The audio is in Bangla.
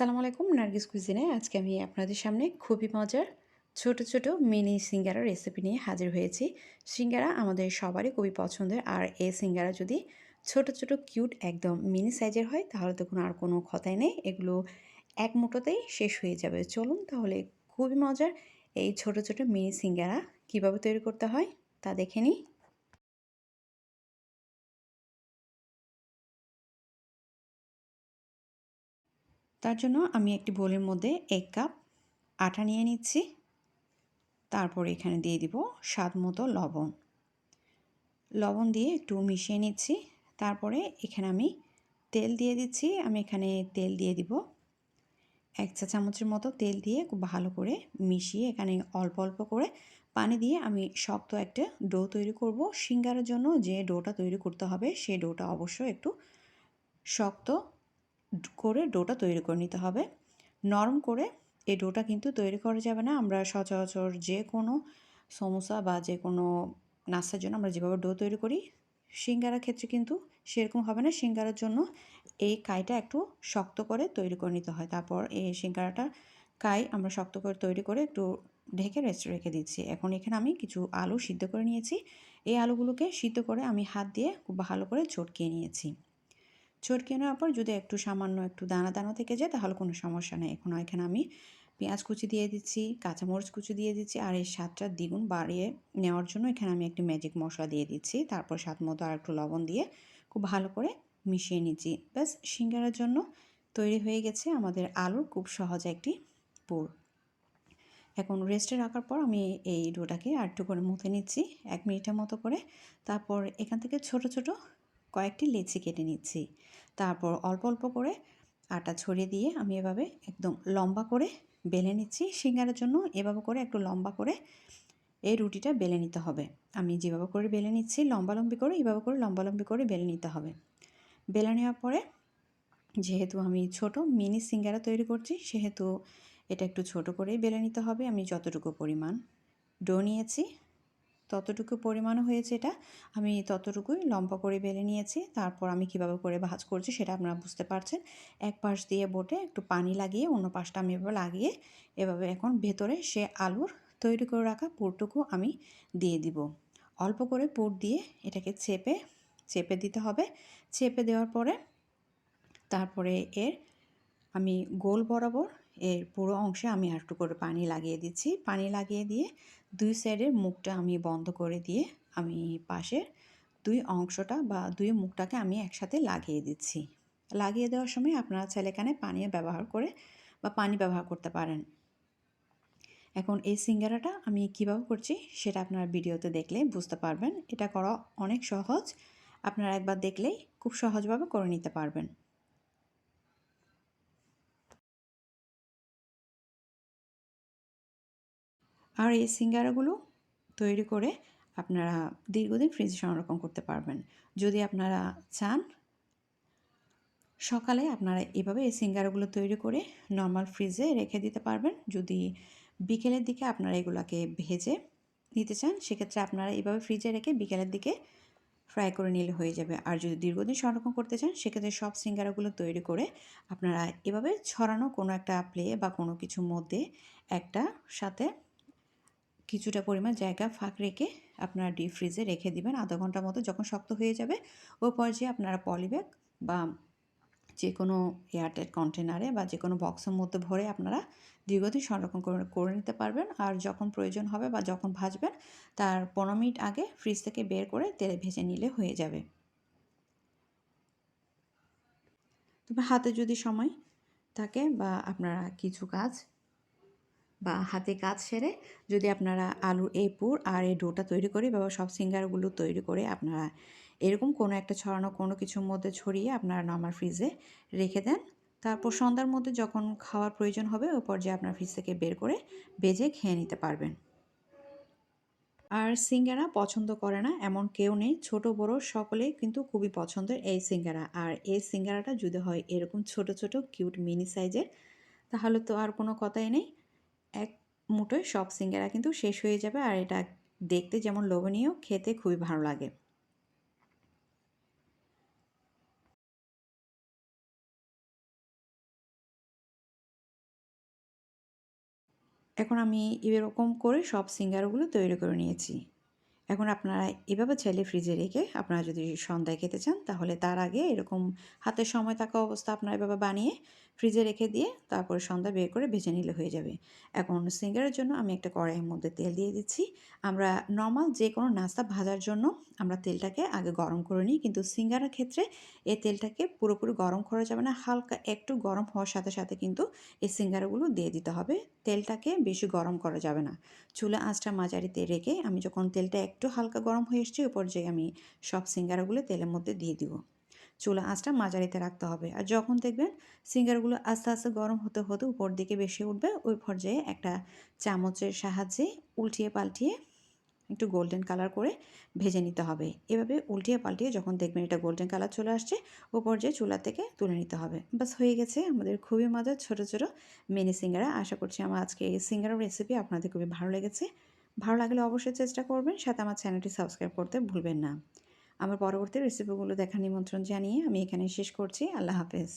আসসালামু আলাইকুম, নার্গিস কুজিনে আজকে আমি আপনাদের সামনে খুবই মজার ছোট ছোট মিনি সিঙ্গারা রেসিপি নিয়ে হাজির হয়েছি। সিঙ্গারা আমাদের সবারই খুবই পছন্দের, আর এই সিঙ্গারা যদি ছোট ছোট কিউট একদম মিনি সাইজের হয়, তাহলে তো কোনো আর কোনো কথাই নেই। এগুলো এক মুঠোতেই শেষ হয়ে যাবে। চলুন তাহলে খুবই মজার এই ছোট ছোট মিনি সিঙ্গারা কীভাবে তৈরি করতে হয় তা দেখে নিই। তার জন্য আমি একটি বোলের মধ্যে এক কাপ আটা নিয়ে নিচ্ছি। তারপর এখানে দিয়ে দিব স্বাদ মতো লবণ। লবণ দিয়ে একটু মিশিয়ে নিচ্ছি। তারপরে এখানে আমি তেল দিয়ে দিচ্ছি। আমি এখানে তেল দিয়ে দিব। এক চা চামচের মতো তেল দিয়ে খুব ভালো করে মিশিয়ে এখানে অল্প অল্প করে পানি দিয়ে আমি শক্ত একটা ডো তৈরি করব। সিঙ্গারের জন্য যে ডোটা তৈরি করতে হবে সেই ডোটা অবশ্যই একটু শক্ত করে ডোটা তৈরি করে নিতে হবে। নরম করে এই ডোটা কিন্তু তৈরি করা যাবে না। আমরা সচরাচর যে কোনো সমোসা বা যে কোনো নাস্তার জন্য আমরা যেভাবে ডো তৈরি করি, সিঙ্গারার ক্ষেত্রে কিন্তু সেরকম হবে না। সিঙ্গারার জন্য এই কাইটা একটু শক্ত করে তৈরি করে নিতে হয়। তারপর এই সিঙ্গারাটা কাই আমরা শক্ত করে তৈরি করে একটু ঢেকে রেস্ট রেখে দিচ্ছি। এখন এখানে আমি কিছু আলু সিদ্ধ করে নিয়েছি। এই আলুগুলোকে সিদ্ধ করে আমি হাত দিয়ে খুব ভালো করে চটকিয়ে নিয়েছি। চটকে নেওয়ার পর যদি একটু সামান্য একটু দানা দানা থেকে যায়, তাহলে কোনো সমস্যা নেই। এখন এখানে আমি পেঁয়াজ কুচি দিয়ে দিচ্ছি, কাঁচামরিচ কুচি দিয়ে দিচ্ছি, আর এই স্বাদটা দ্বিগুণ বাড়িয়ে নেওয়ার জন্য এখানে আমি একটি ম্যাজিক মশলা দিয়ে দিচ্ছি। তারপর স্বাদ মতো আর একটু লবণ দিয়ে খুব ভালো করে মিশিয়ে নিচ্ছি। ব্যাস, সিঙ্গারার জন্য তৈরি হয়ে গেছে আমাদের আলুর খুব সহজ একটি পুর। এখন রেস্টে রাখার পর আমি এই ডোটাকে আর একটু করে মুথে নিচ্ছি, এক মিনিটের মতো করে। তারপর এখান থেকে ছোট ছোট কয়েকটি লেচি কেটে নিচ্ছি। তারপর অল্প অল্প করে আটা ছড়িয়ে দিয়ে আমি এভাবে একদম লম্বা করে বেলে নিচ্ছি। সিঙ্গারের জন্য এভাবে করে একটু লম্বা করে এই রুটিটা বেলে নিতে হবে। আমি যেভাবে করে বেলে নিচ্ছি, লম্বালম্বি করে এইভাবে করে লম্বালম্বি করে বেলে নিতে হবে। বেলে নেওয়ার পরে যেহেতু আমি ছোট, মিনি সিঙ্গারা তৈরি করছি, সেহেতু এটা একটু ছোট করেই বেলে নিতে হবে। আমি যতটুকু পরিমাণ ডো নিয়েছি ততটুকু পরিমাণও হয়েছে এটা। আমি ততটুকুই লম্বা করে বেলে নিয়েছি। তারপর আমি কীভাবে করে ভাজ করছি সেটা আপনারা বুঝতে পারছেন। এক পাশ দিয়ে বোটে একটু পানি লাগিয়ে, অন্য পাশটা আমি এভাবে লাগিয়ে এভাবে এখন ভেতরে সে আলুর তৈরি করে রাখা পুরটুকু আমি দিয়ে দিব। অল্প করে পুর দিয়ে এটাকে চেপে চেপে দিতে হবে। চেপে দেওয়ার পরে তারপরে এর আমি গোল বরাবর এর পুরো অংশে আমি একটু করে পানি লাগিয়ে দিচ্ছি। পানি লাগিয়ে দিয়ে দুই সাইডের মুখটা আমি বন্ধ করে দিয়ে আমি পাশের দুই অংশটা বা দুই মুখটাকে আমি একসাথে লাগিয়ে দিচ্ছি। লাগিয়ে দেওয়ার সময় আপনারা চাইলে এখানে পানীয় ব্যবহার করে বা পানি ব্যবহার করতে পারেন। এখন এই সিঙ্গারাটা আমি কীভাবে করছি সেটা আপনার ভিডিওতে দেখলে বুঝতে পারবেন। এটা করা অনেক সহজ। আপনারা একবার দেখলেই খুব সহজভাবে করে নিতে পারবেন। আর এই সিঙ্গারাগুলো তৈরি করে আপনারা দীর্ঘদিন ফ্রিজে সংরক্ষণ করতে পারবেন। যদি আপনারা চান, সকালে আপনারা এভাবে এই সিঙ্গারাগুলো তৈরি করে নর্মাল ফ্রিজে রেখে দিতে পারবেন। যদি বিকেলের দিকে আপনারা এগুলোকে ভেজে নিতে চান, সেক্ষেত্রে আপনারা এভাবে ফ্রিজে রেখে বিকেলের দিকে ফ্রাই করে নিলে হয়ে যাবে। আর যদি দীর্ঘদিন সংরক্ষণ করতে চান, সেক্ষেত্রে সব সিঙ্গারাগুলো তৈরি করে আপনারা এভাবে ছড়ানো কোনো একটা প্লে বা কোনো কিছুর মধ্যে একটা সাথে কিছুটা পরিমাণ জায়গা ফাঁক রেখে আপনারা ডিপ ফ্রিজে রেখে দিবেন। আধা ঘণ্টার মতো যখন শক্ত হয়ে যাবে ওই পর্যায়ে আপনারা পলিব্যাগ বা যে কোনো এয়ারটাইট কন্টেনারে বা যে কোনো বক্সের মধ্যে ভরে আপনারা দীর্ঘদিন সংরক্ষণ করে করে নিতে পারবেন। আর যখন প্রয়োজন হবে বা যখন ভাজবেন, তার পনেরো মিনিট আগে ফ্রিজ থেকে বের করে তেলে ভেজে নিলে হয়ে যাবে। তবে হাতে যদি সময় থাকে বা আপনারা কিছু কাজ বা হাতে কাজ সেরে যদি আপনারা আলুর এই পুর আর এই ডোটা তৈরি করে বা সব সিঙ্গারগুলো তৈরি করে আপনারা এরকম কোনো একটা ছড়ানো কোনো কিছুর মধ্যে ছড়িয়ে আপনারা নর্মাল ফ্রিজে রেখে দেন। তারপর সন্ধ্যার মধ্যে যখন খাওয়ার প্রয়োজন হবে, ওই পর্যায়ে আপনার ফ্রিজ থেকে বের করে বেজে খেয়ে নিতে পারবেন। আর সিঙ্গারা পছন্দ করে না, এমন কেউ নেই, ছোট, বড় সকলেই কিন্তু খুবই পছন্দের এই সিঙ্গারা। আর এই সিঙ্গারাটা যদি হয় এরকম ছোট ছোট কিউট মিনি সাইজের তাহলে তো আর কোনো কথাই নেই। এক মুঠোয় সব সিঙ্গারা কিন্তু শেষ হয়ে যাবে আর এটা দেখতে যেমন লোভনীয়, খেতে খুবই ভালো লাগে। এখন আমি এরকম করে সব সিঙ্গারগুলো তৈরি করে নিয়েছি। এখন আপনারা এভাবে চাইলে ফ্রিজে রেখে আপনারা যদি সন্ধ্যায় খেতে চান, তাহলে তার আগে এরকম হাতের সময় থাকা অবস্থা আপনারা এভাবে বানিয়ে ফ্রিজে রেখে দিয়ে তারপরে সন্ধ্যা বের করে ভেজে নিলে হয়ে যাবে। এখন সিঙ্গারের জন্য আমি একটা কড়াইয়ের মধ্যে তেল দিয়ে দিচ্ছি। আমরা নর্মাল যে কোনো নাস্তা ভাজার জন্য আমরা তেলটাকে আগে গরম করে নিই, কিন্তু সিঙ্গারের ক্ষেত্রে এই তেলটাকে পুরোপুরি গরম করা যাবে না। হালকা একটু গরম হওয়ার সাথে সাথে কিন্তু এই সিঙ্গারগুলো দিয়ে দিতে হবে। তেলটাকে বেশি গরম করা যাবে না। চুলা আঁচটা মাঝারিতে রেখে আমি যখন তেলটা একটু হালকা গরম হয়ে এসছে ওই পর্যায়ে আমি সব সিঙ্গারাগুলো তেলের মধ্যে দিয়ে দিব। চুলা আঁচটা মাঝারিতে রাখতে হবে। আর যখন দেখবেন সিঙ্গারগুলো আস্তে আস্তে গরম হতে হতে উপর দিকে বেশি উঠবে, ওই পর্যায়ে একটা চামচের সাহায্যে উল্টিয়ে পাল্টিয়ে একটু গোল্ডেন কালার করে ভেজে নিতে হবে। এভাবে উল্টিয়ে পাল্টিয়ে যখন দেখবেন এটা গোল্ডেন কালার চলে আসছে, ও পর্যায়ে চুলা থেকে তুলে নিতে হবে। বাস হয়ে গেছে আমাদের খুবই মজার ছোটো ছোটো মিনি সিঙ্গারা। আশা করছি আমার আজকে এই সিঙ্গারার রেসিপি আপনাদের খুবই ভালো লেগেছে। ভালো লাগলে অবশ্যই চেষ্টা করবেন। সাথে আমার চ্যানেলটি সাবস্ক্রাইব করতে ভুলবেন না। আমার পরবর্তী রেসিপিগুলো দেখার নিমন্ত্রণ জানিয়ে আমি এখানে শেষ করছি। আল্লাহ হাফেজ।